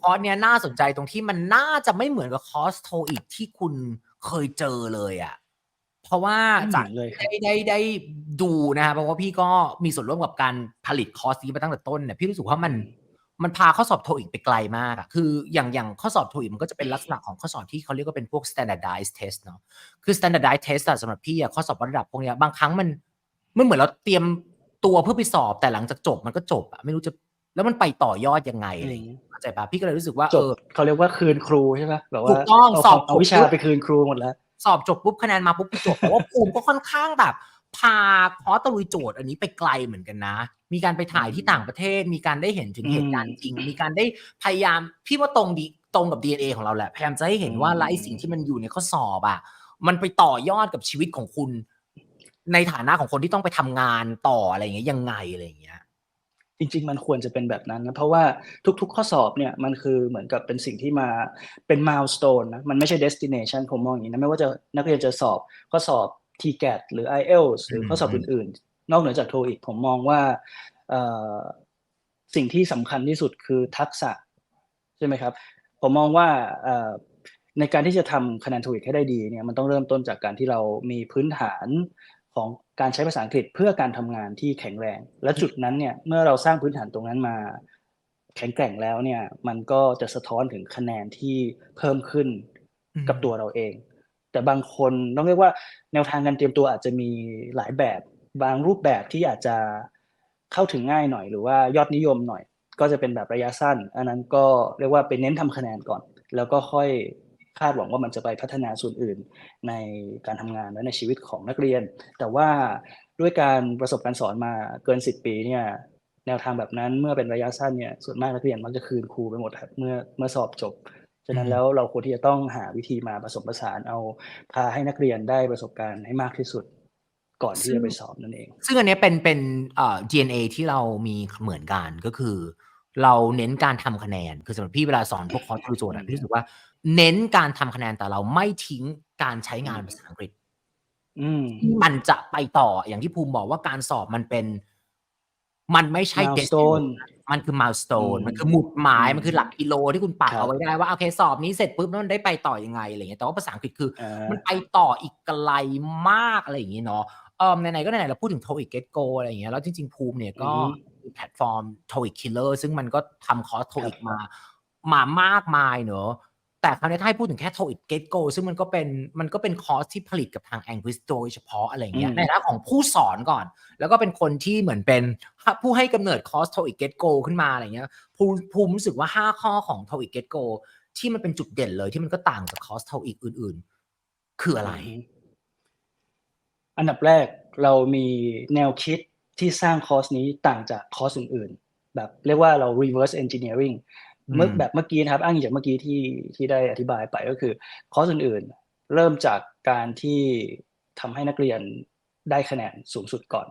คอร์สเนี้ยน่าสนใจตรงที่มันน่าจะไม่เหมือนกับคอร์สโทอีกที่คุณเคยเจอเลยอะ่ะเพราะว่าไม่เหจากมือนเลยครับได้ได้ได้ดูนะครับเพราะว่าพี่ก็มีส่วนร่วมกับการผลิตคอร์สนี้มาตั้งแต่ต้นเนี่ยพี่รู้สึกว่ามันมันพาข้อสอบโทอีกไปไกลมากอะคืออย่างอย่างข้อสอบโทอีกมันก็จะเป็นลักษณะของข้อสอบที่เขาเรียกว่าเป็นพวก standardized test เนาะ คือ standardized test อะสำหรับพี่อะข้อสอบวัดระดับพวกเนี้ยบางครั้งมันมันเหมือนเราเตรียมตัวเพื่อไปสอบแต่หลังจากจบมันก็จบอะไม่รู้จะ แล้วมันไปต่อยอดยังไงอะไรอย่างเงี้ยเข้าใจปะพี่ก็เลยรู้สึกว่าจเอบอเขาเรียกว่าคืนครูใช่ไหมแบบว่าถูกต้องเาสอบเอาจบวิชาปุ๊บไปคืนครูหมดแล้ว สอบจบปุ๊บคะแนนมาปุ๊บจบแต่ว่าภูมิก็ค่อนข้างแบบ พาคอร์สตะลุยโจทย์อันนี้ไปไกลเหมือนกันนะ มีการไปถ่ายที่ต่างประเทศ มีการได้เห็นถึงอืม เหตุการณ์จริง มีการได้พยายามพี่ว่าตรงดีตรงกับ DNA ของเราแหละ พยายามจะให้เห็นว่าอืมและไอ้สิ่งที่มันอยู่ในข้อสอบอะ มันไปต่อยอดกับชีวิตของคุณ ในฐานะของคนที่ต้องไปทำงานต่ออะไรอย่างเงี้ยยังไงอะไรอย่างเงี้ย จริง ๆ มันควรจะเป็นแบบนั้นนะเพราะว่าทุก ๆ ข้อสอบเนี่ยมันคือเหมือนกับเป็นสิ่งที่มาเป็น milestone นะมันไม่ใช่ destination ผมมองอย่างนี้นะไม่ว่าจะนักเรียนจะสอบข้อสอบ TGAT หรือ IELTS หรือข้อสอบอืมอื่น ๆ นอกเหนือจาก TOEIC ผมมองว่าเอ่อสิ่งที่สำคัญที่สุดคือทักษะใช่ไหมครับ ผมมองว่าเอ่อในการที่จะทำคะแนน TOEIC ให้ได้ดีเนี่ยมันต้องเริ่มต้นจากการที่เรามีพื้นฐาน ของการใช้ภาษาอังกฤษเพื่อการทำงานที่แข็งแรง และจุดนั้นเนี่ยเมื่อเราสร้างพื้นฐานตรงนั้นมา แข็งแกร่งแล้วเนี่ย มันก็จะสะท้อนถึงคะแนนที่เพิ่มขึ้นกับตัวเราเอง แต่บางคนต้องเรียกว่าแนวทางการเตรียมตัวอาจจะมีหลายแบบบางรูปแบบที่อาจจะเข้าถึงง่ายหน่อย หรือว่ายอดนิยมหน่อย ก็จะเป็นแบบระยะสั้น อันนั้นก็เรียกว่าไปเน้นทำคะแนนก่อน แล้วก็ค่อย คาดหวังว่ามันจะไปพัฒนาส่วนอื่นในการทำงานและในชีวิตของนักเรียน แต่ว่าด้วยการประสบการณ์สอนมาเกิน 10 ปีเนี่ยแนวทางแบบนั้นเมื่อเป็นระยะสั้นเนี่ยส่วนมากนักเรียนมักจะคืนครูไปหมดครับเมื่อเมื่อสอบจบฉะนั้นอืมแล้วเราควรที่จะต้องหาวิธีมาผสมผสานเอาพาให้นักเรียนได้ประสบการณ์ให้มากที่สุดก่อนที่จะไปสอบนั่นเอง ซึ่งอันเนี้ยเป็นเป็นเอ่อ DNA ที่เรามีเหมือนกันก็คือ เราเน้นการทำคะแนน คือสำหรับพี่เวลาสอนพวกคอร์สทรูโจทย์อะพี่รู้สึกว่า เน้นการทำคะแนนแต่เราไม่ทิ้งการใช้งานภาษาอังกฤษอืมมันจะไปต่ออย่างที่ภูมิบอกว่าการสอบมันเป็น มันไม่ใช่ Milestone destination มันคือ milestone อืมมันคือหมุดหมายอืมมันคือหลักกิโลที่คุณปักครับเอาไว้ได้ว่าโอเคสอบนี้เสร็จปุ๊บแล้วมันได้ไปต่อยังไงอะไรเงี้ยแต่ว่าภาษาอังกฤษคืออ่ามันไปต่ออีกไกลมากอะไรอย่างงี้เนาะเออไหนๆก็ไหนๆเราพูดถึง TOEIC Get Go อะไรอย่างเงี้ยแล้วจริงๆภูมิเนี่ยก็อือฮึมีแพลตฟอร์ม TOEIC Killer ซึ่งมันก็ทำคอร์ส TOEIC ครับมา มามากมายเนอะ แต่คราวนี้ถ้าให้พูดถึงแค่ TOEIC Get Go ซึ่งมันก็เป็นมันก็เป็นคอร์สที่ผลิตกับทาง Anguist โดยเฉพาะอะไรอย่างเงี้ยอืมในฐานะของผู้สอนก่อน แล้วก็เป็นคนที่เหมือนเป็นผู้ให้กำเนิดคอร์ส TOEIC Get Go ขึ้นมาอะไรเงี้ยภูมิภูมิรู้สึกว่า 5 ข้อของ TOEIC Get Go ที่มันเป็นจุดเด่นเลยที่มันก็ต่างจากคอร์ส TOEIC อื่น ๆ คืออะไรอืมอันดับแรกเรามีแนวคิดที่สร้างคอร์สนี้ต่างจากคอร์สอื่น ๆ แบบเรียกว่าเรา reverse engineering อืม เมื่อแบบเมื่อกี้นะครับ อ้างอิงจากเมื่อกี้ที่ที่ได้อธิบายไปก็คือคอร์สอื่นๆ เริ่มจากการที่ทำให้นักเรียนได้คะแนนสูงสุดก่อน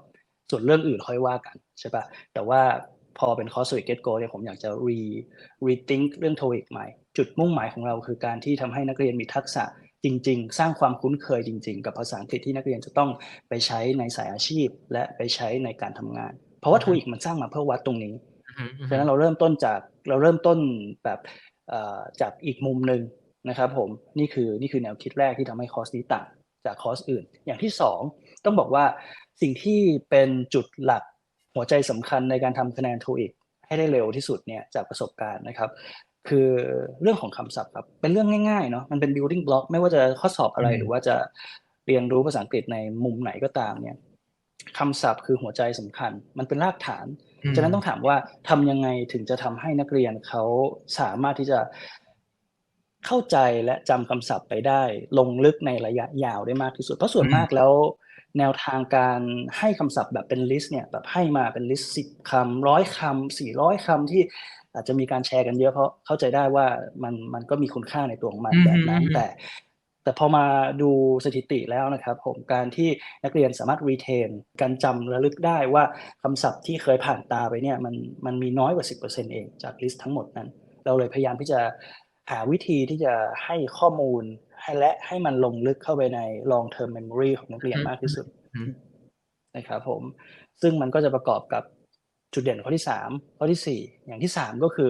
ส่วนเรื่องอื่นค่อยว่ากันใช่ปะแต่ว่าพอเป็นคอร์ส TOEIC Get Go เนี่ยผมอยากจะ re rethink เรื่อง TOEIC ใหม่ จุดมุ่งหมายของเราคือการที่ทำให้นักเรียนมีทักษะจริง ๆ สร้างความคุ้นเคยจริง ๆ กับภาษาอังกฤษที่นักเรียนจะต้องไปใช้ในสายอาชีพ และไปใช้ในการทำงาน เพราะว่าอือฮึ TOEIC มันสร้างมาเพื่อวัดตรงนี้อือฮึอือฮึฉะนั้นเราเริ่มต้นจาก เราเริ่มต้นแบบเอ่อจากอีกมุมหนึ่งนะครับผมนี่คือนี่คือแนวคิดแรกที่ทำให้คอร์สนี้ต่างจากคอร์สอื่น อย่างที่สองต้องบอกว่าสิ่งที่เป็นจุดหลักหัวใจสำคัญในการทำคะแนน TOEIC ให้ได้เร็วที่สุดเนี่ยจากประสบการณ์นะครับ คือเรื่องของคำศัพท์ครับเป็นเรื่องง่ายๆเนาะมันเป็น building block ไม่ว่าจะข้อสอบอะไรอืมหรือว่าจะเรียนรู้ภาษาอังกฤษในมุมไหนก็ตามเนี่ยคำศัพท์คือหัวใจสำคัญ มันเป็นรากฐานอืม ฉะนั้นต้องถามว่าทำยังไงถึงจะทำให้นักเรียนเขาสามารถที่จะเข้าใจและจำคำศัพท์ไปได้ ลงลึกในระยะยาวได้มากที่สุด เพราะส่วนอืมมากแล้วแนวทางการให้คำศัพท์แบบเป็นลิสต์เนี่ยแบบให้มาเป็นลิสต์สิบคำร้อยคำสี่ร้อยคำที่อาจจะมีการแชร์กันเยอะเพราะเข้าใจได้ว่ามันมันก็มีคุณค่าในตัวของมันอืมแบบนั้นอืมแต่ แต่พอมาดูสถิติแล้วนะครับผมการที่นักเรียนสามารถ retain การจำระลึกได้ว่าคำศัพท์ที่เคยผ่านตาไปเนี่ยมันมันมีน้อยกว่า 10%เองจากลิสต์ทั้งหมดนั้น เราเลยพยายามที่จะหาวิธีที่จะให้ข้อมูลให้และให้มันลงลึกเข้าไปใน long term memory ของนักเรียนมากที่สุดอืมนะครับผมซึ่งมันก็จะประกอบกับจุดเด่นข้อที่สามข้อที่สี่อย่างที่สามก็คือ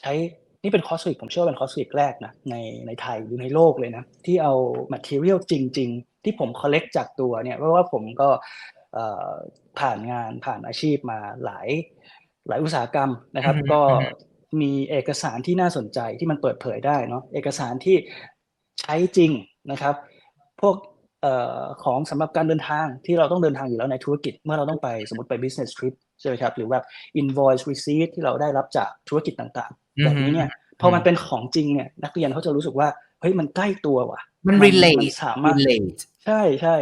ใช้ นี่เป็นคอร์ส TOEIC ผมเชื่อว่าเป็นคอร์ส TOEIC แรกนะในในไทยหรือในโลกเลยนะที่เอา material จริง ๆ ที่ผม collect จากตัวเนี่ยเพราะว่าผมก็เอ่อผ่านงานผ่านอาชีพมาหลายหลายอุตสาหกรรมนะครับอือฮึก็อือฮึมีเอกสารที่น่าสนใจที่มันเปิดเผยได้เนาะเอกสารที่ใช้จริงนะครับ พวกเอ่อของสำหรับการเดินทางที่เราต้องเดินทางอยู่แล้วในธุรกิจ เมื่อเราต้องไปสมมติไป business trip ใช่ไหมครับหรือแบบ invoice receipt ที่เราได้รับจากธุรกิจต่างๆ แบบนี้เนี่ยพอมันเป็นของจริงเนี่ย นักเรียนเขาจะรู้สึกว่าเฮ้ยมันใกล้ตัวว่ะ มันมัน relate สามารถ relate ใช่ใช่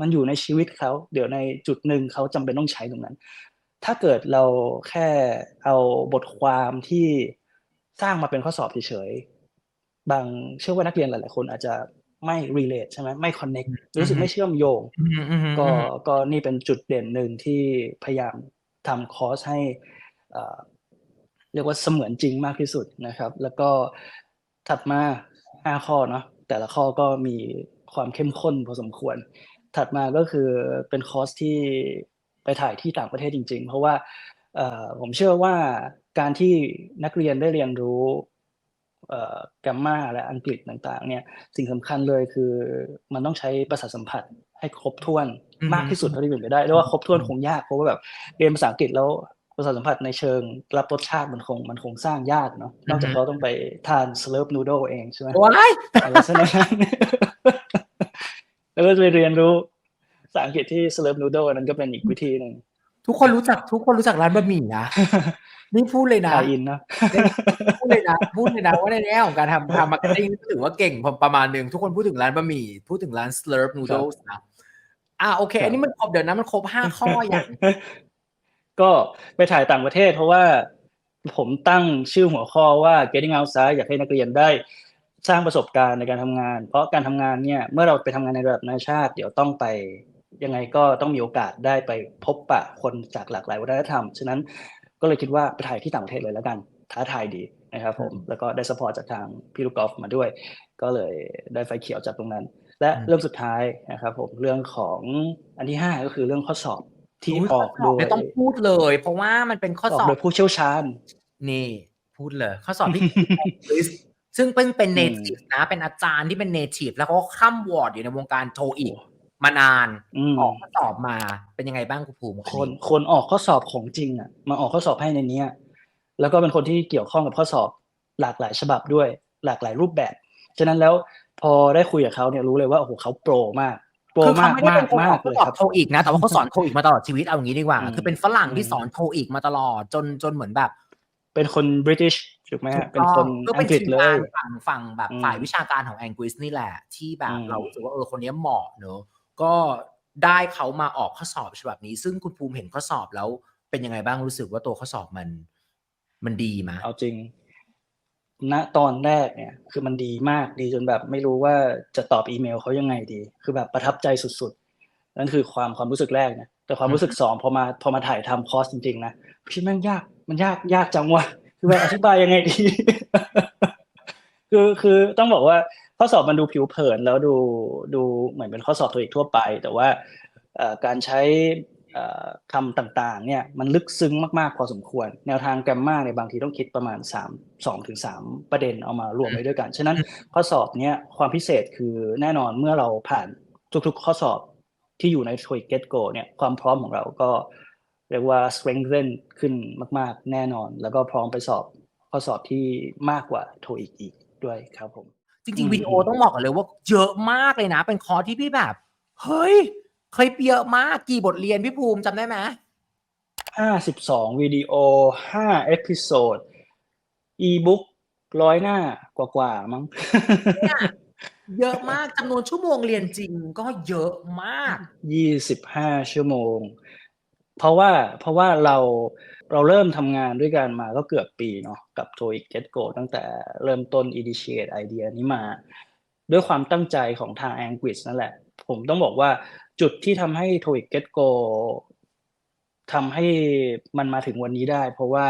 มันอยู่ในชีวิตเขา เดี๋ยวในจุดหนึ่งเขาจำเป็นต้องใช้ตรงนั้น ถ้าเกิดเราแค่เอาบทความที่สร้างมาเป็นข้อสอบเฉยๆบางเชื่อว่านักเรียนหลายๆคนอาจจะไม่ relate ใช่ไหมไม่ connect รู้สึกไม่เชื่อมโยงอืมอืมอืมก็ก็นี่เป็นจุดเด่นหนึ่งที่พยายามทำคอร์สให้ เอ่อเรียกว่าเสมือนจริงมากที่สุดนะครับ แล้วก็ถัดมาห้าข้อเนาะแต่ละข้อก็มีความเข้มข้นพอสมควร ถัดมาก็คือเป็นคอร์สที่ไปถ่ายที่ต่างประเทศจริง ๆ เพราะว่าเอ่อผมเชื่อว่าการที่นักเรียนได้เรียนรู้เอ่อแกมมาและอังกฤษต่าง ๆ เนี่ยสิ่งสำคัญเลยคือมันต้องใช้ประสาทสัมผัสให้ครบถ้วนอือฮึมากที่สุดเท่าที่เป็นไปได้แล้วว่าครบถ้วนคงยากเพราะว่าแบบเรียนภาษาอังกฤษแล้ว ประสาทสัมผัสในเชิงรับรสชาติมันคงมันคงสร้างยากเนาะนอกจากเขาต้องไปทานสเลปนูโดเองใช่ไหมว้ายอะไรเช่นนั้นแล้วก็จะไปเรียนรู้ภาษาอังกฤษที่สเลปนูโดนั้นก็เป็นอีกวิธีหนึ่งทุกคนรู้จักทุกคนรู้จักร้านบะหมี่นะนี่พูดเลยนะทายอินเนาะพูดเลยนะพูดเลยนะว่าในแง่ของการทำทำมาร์เก็ตติ้งถือว่าเก่งประมาณหนึ่งทุกคนพูดถึงร้านบะหมี่พูดถึงร้าน slurp noodles นะอ่าโอเคครับอันนี้มันครบเดี๋ยวนะมันครบห้าข้ออย่าง ก็ไปถ่ายต่างประเทศ เพราะว่าผมตั้งชื่อหัวข้อว่า getting outside อยากให้นักเรียนได้สร้างประสบการณ์ในการทำงาน เพราะการทำงานเนี่ยเมื่อเราไปทำงานในระดับนานาชาติ เดี๋ยวต้องไปยังไงก็ต้องมีโอกาสได้ไปพบปะคนจากหลากหลายวัฒนธรรม ฉะนั้นก็เลยคิดว่าไปถ่ายที่ต่างประเทศเลยแล้วกันท้าทายดีนะครับผมแล้วก็ได้สปอร์ตจากทางพี่ลูกกอล์ฟมาด้วย ก็เลยได้ไฟเขียวจากตรงนั้น และอืมเรื่องสุดท้ายนะครับผมเรื่องของอันที่ห้าก็คือเรื่องข้อสอบ ที่อุ๊ยออกโดยไม่ต้องพูดเลย เพราะว่ามันเป็นข้อออสกอบโดยผู้เชี่ยวชาญ นี่พูดเลย ข้อสอบที่ซึ่งเป็นเป็นอืมเนทีฟนะ เป็นอาจารย์ที่เป็นเนทีฟแล้วก็ข้ามวอร์ดอยู่ในวงการโทอีกโอ้มานานอืมออกข้อสอบมาเป็นยังไงบ้างคุณภูมิคนคนออกข้อสอบของจริงอะมาออกข้อสอบให้ในเนี้ย แล้วก็เป็นคนที่เกี่ยวข้องกับข้อสอบหลากหลายฉบับด้วย หลากหลายรูปแบบ ฉะนั้นแล้วพอได้คุยกับเขาเนี่ยรู้เลยว่าโอ้โหเขาโปรมาก โปรคือเขามากไม่ได้มาเป็กนคนอมาอกกข้อเลยสอครับบโทอีกนะ แต่ว่าเขาสอนโทอีกมาตลอดชีวิตเอาอย่างนี้ดีกว่า อืม คือเป็นฝรั่งที่อืมสอนโทอีกมาตลอดจนจนเหมือนแบบเป็นคนบริติชถูกไหมฮะเป็นคนก็อัเป็นงกฤษทีมเลงานยฝั่งฝั่งแบบอืมฝ่ายวิชาการของแองกิสนี่แหละ ที่แบบอืม เรารู้สึกว่าเออคนนี้เหมาะเนอะก็ได้เขามาออกข้อสอบฉบับนี้ ซึ่งคุณภูมิเห็นข้อสอบแล้วเป็นยังไงบ้างรู้สึกว่าตัวข้อสอบมัน มันดีไหมเอาจริง ณตอนแรกเนี่ย คือมันดีมากดีจนแบบไม่รู้ว่าจะตอบอีเมลเขายังไงดี คือแบบประทับใจสุดๆ นั่นคือความความรู้สึกแรกนะแต่ความรู้สึกสองพอมาพอมาถ่ายทำคอร์สจริงๆนะพี่แม่งยากมันยากยากจังวะคือแบบอธิบายยังไงดี คือคือต้องบอกว่าข้อสอบมันดูผิวเผินแล้วดูดูเหมือนเป็นข้อสอบตัวอีกทั่วไป แต่ว่าการใช้ คำต่างๆเนี่ยมันลึกซึ้งมากๆพอสมควร แนวทางแกรมมาเนี่ยบางทีต้องคิดประมาณ 3 2ถึง3ประเด็นเอามารวมไว้ด้วยกัน ฉะนั้นข้อสอบเนี่ยความพิเศษคือแน่นอนเมื่อเราผ่านทุกๆข้อสอบที่อยู่ใน TOEIC Get Go เนี่ยความพร้อมของเราก็เรียกว่า strengthen ขึ้นมาก ๆ แน่นอน แล้วก็พร้อมไปสอบข้อสอบที่มากกว่า TOEIC อีกด้วยครับผม จริง ๆ วิดีโอต้องบอกกันเลยว่าเยอะมากเลยนะ เป็นคอร์สที่พี่แบบ เฮ้ย เคยเยอะมากกี่บทเรียนพี่ภูมิจำได้ไหมห้าสิบสองวิดีโอห้าเอพิโซดอีบุ๊กร้อยหน้ากว่าๆมั้งเยอะมากจำนวนชั่วโมงเรียนจริงก็เยอะมากยี่สิบห้าชั่วโมง เพราะว่าเพราะว่าเราเราเริ่มทำงานด้วยกันมาก็เกือบปีเนาะกับ TOEIC Get Go ตั้งแต่เริ่มต้น initiate ไอเดียนี้มา ด้วยความตั้งใจของทาง a n g u i s นั่นแหละ ผมต้องบอกว่าจุดที่ทำให้ TOEIC Get Go ทำให้มันมาถึงวันนี้ได้ เพราะว่า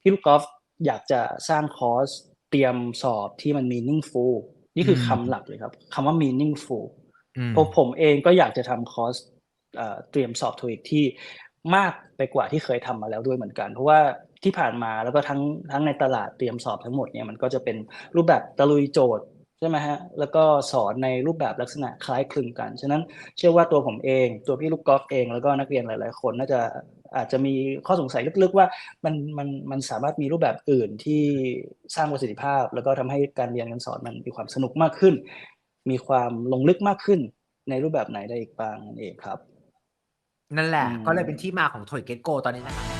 พี่ลูกกอล์ฟอยากจะสร้างคอร์สเตรียมสอบที่มัน meaningful นี่คืออืมคำหลักเลยครับคำว่า meaningful อืมเพราะผมเองก็อยากจะทำคอร์สเอ่อเตรียมสอบโทอีกที่มากไปกว่าที่เคยทำมาแล้วด้วยเหมือนกัน เพราะว่าที่ผ่านมาแล้วก็ทั้งทั้งในตลาดเตรียมสอบทั้งหมดเนี่ยมันก็จะเป็นรูปแบบตะลุยโจทย์ ใช่ไหมฮะแล้วก็สอนในรูปแบบลักษณะคล้ายคลึงกัน ฉะนั้นเชื่อว่าตัวผมเอง ตัวพี่ลูกกอล์ฟเองแล้วก็นักเรียนหลาย ๆ คนน่าจะอาจจะมีข้อสงสัยลึกๆว่ามันมันมันสามารถมีรูปแบบอื่นที่สร้างประสิทธิภาพ แล้วก็ทำให้การเรียนการสอนมันมีความสนุกมากขึ้น มีความลงลึกมากขึ้นในรูปแบบไหนได้อีกบ้างนั่นเองครับ นั่นแหละอืมก็เลยเป็นที่มาของ TOEIC Get Go ตอนนี้นะครับ